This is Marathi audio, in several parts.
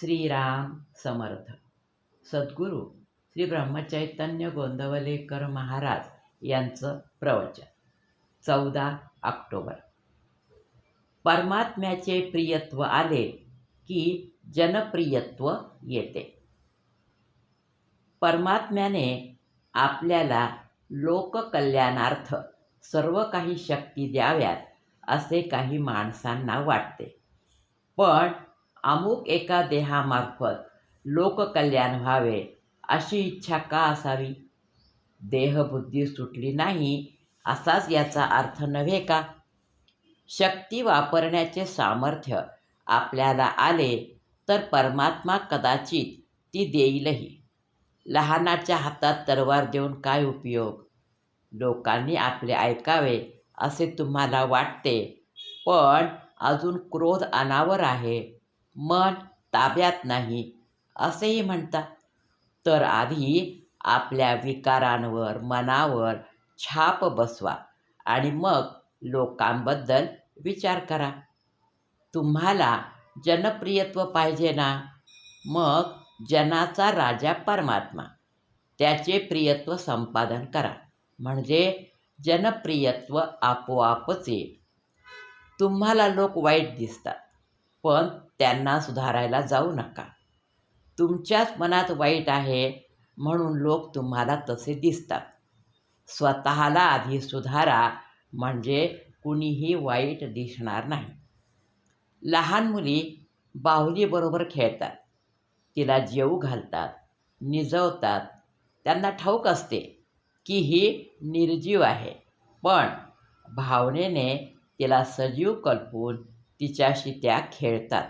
श्रीराम समर्थ। सद्गुरू श्री ब्रह्मचैतन्य गोंदवलेकर महाराज यांचं प्रवचन चौदा ऑक्टोबर. परमात्म्याचे प्रियत्व आले की जनप्रियत्व येते. परमात्म्याने आपल्याला लोककल्याणार्थ सर्व काही शक्ती द्याव्यात असे काही माणसांना वाटते. पण अमुक एका देहामार्फत लोककल्याण व्हावे अशी इच्छा का असावी? देहबुद्धी सुटली नाही असाच याचा अर्थ नव्हे का? शक्ती वापरण्याचे सामर्थ्य आपल्याला आले तर परमात्मा कदाचित ती देईलही. लहानाच्या हातात तरवार देऊन काय उपयोग? लोकांनी आपले ऐकावे असे तुम्हाला वाटते पण अजून क्रोध अनावर आहे. मन ताब्यात नाही असेही म्हणतात. तर आधी आपल्या विकारांवर मनावर छाप बसवा आणि मग लोकांबद्दल विचार करा. तुम्हाला जनप्रियत्व पाहिजे ना? मग जनाचा राजा परमात्मा त्याचे प्रियत्व संपादन करा. म्हणजे जनप्रियत्व आपोआपच. येईल तुम्हाला लोक वाईट दिसतात. पण त्यांना सुधारायला जाऊ नका. तुमच्याच मनात वाईट आहे म्हणून लोक तुम्हाला तसे दिसतात. स्वतःला आधी सुधारा म्हणजे कुणीही वाईट दिसणार नाही. लहान मुली बाहुलीबरोबर खेळतात. तिला जेऊ घालतात निजवतात. त्यांना ठाऊक असते की ही निर्जीव आहे. पण भावनेने तिला सजीव कल्पून तिच्याशी त्या खेळतात.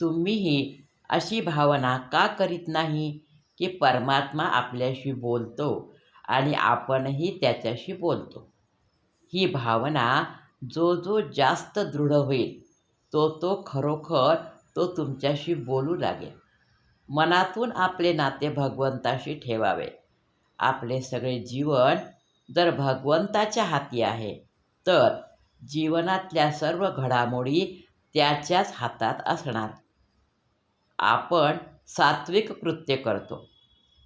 तुम्हीही अशी भावना का करीत नाही की परमात्मा आपल्याशी बोलतो आणि आपणही त्याच्याशी बोलतो? ही भावना जो जो जास्त दृढ होईल तो तो खरोखर तो तुमच्याशी बोलू लागेल. मनातून आपले नाते भगवंताशी ठेवावे. आपले सगळे जीवन जर भगवंताच्या हाती आहे तर जीवनातल्या सर्व घडामोडी त्याच्याच हातात असणार. आपण सात्विक कृत्य करतो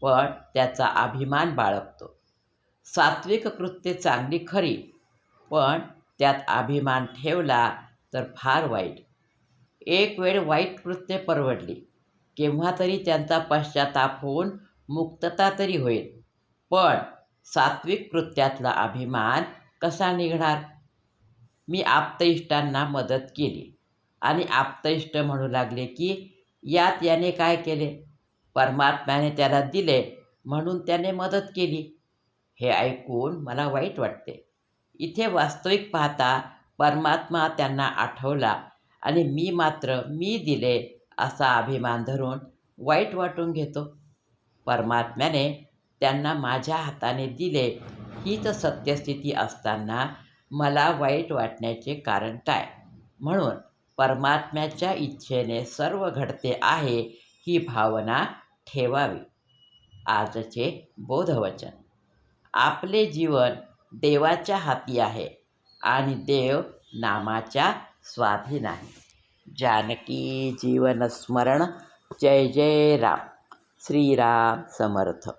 पण त्याचा अभिमान बाळगतो. सात्विक कृत्य चांगली खरी पण त्यात अभिमान ठेवला तर फार वाईट. एक वेळ वाईट कृत्य परवडली केव्हा तरी त्यांचा पश्चाताप होऊन मुक्तता तरी होईल. पण सात्विक कृत्यातला अभिमान कसा निघणार? मी आप्तइष्टांना मदत केली. आणि आप्तइष्ट म्हणू लागले की यात याने काय केले? परमात्म्याने त्याला दिले म्हणून त्याने मदत केली. हे ऐकून मला वाईट वाटते. इथे वास्तविक पाहता परमात्मा त्यांना आठवला आणि मी मात्र मी दिले असा अभिमान धरून वाईट वाटून घेतो. परमात्म्याने त्यांना माझ्या हाताने दिले हीच सत्यस्थिती असताना मला वाईट वाटण्याचे कारण काय? म्हणून परमात्म्याच्या इच्छेने सर्व घडते आहे ही भावना ठेवावी. आजचे बोधवचन. आपले जीवन देवाच्या हाती आहे आणि देव नामाच्या स्वाधीन आहे. जानकी जीवन स्मरण. जय जय राम. श्रीराम समर्थ.